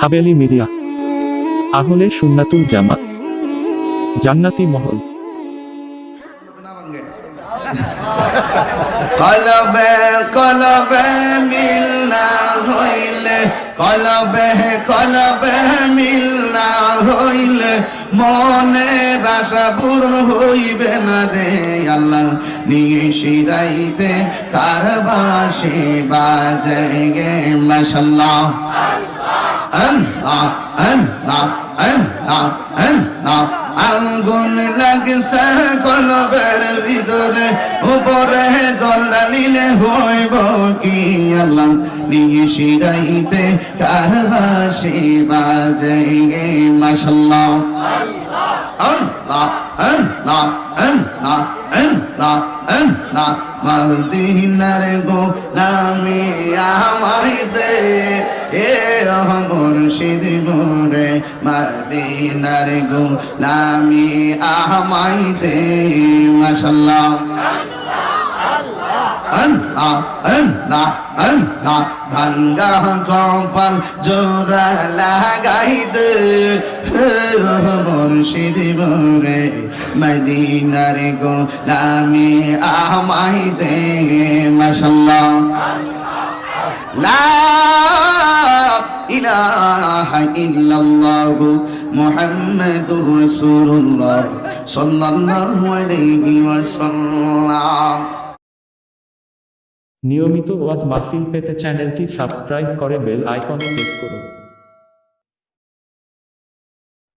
Haveli media. আহলে সুন্নাতুল জামাত। জান্নাতি মহল। কলবে কলবে মিল না হইলে, কলবে কলবে মিল না হইলে, মনে আশা পূর্ণ হইবে না রে আল্লাহ। নিয়ে শিরাইতে কারবাসে বাজে গে মাশাল্লাহ। আঙ্গুন লাগছে কলবের ভিতরে, উপরে জল ডালিলে হইব কি আল্লাহ? নিয়ে শিরাইতে কারবাসি বাজে গে? মাশাল্লাহ আল্লাহ আল্লাহ আল্লাহ আল্লাহ আল্লাহ মদিনার গো নামে আমায় দে, এ মুর্শিদ মোরে মদিনার গো নামে আমায় দে, মাশাল্লাহ। ভাঙ্গা কপাল জোড়া লাগাই দে। মুর্শিদ মোরে মদিনার গো নামে আমাই দে, মাশাল্লাহ। লা ইলাহা ইল্লাল্লাহ মুহাম্মাদুর রাসূলুল্লাহ সাল্লাল্লাহু আলাইহি ওয়াসাল্লাম। নিয়মিত ওয়াজ মাহফিল পেতে চ্যানেলটি সাবস্ক্রাইব করে বেল আইকনে প্রেস করুন।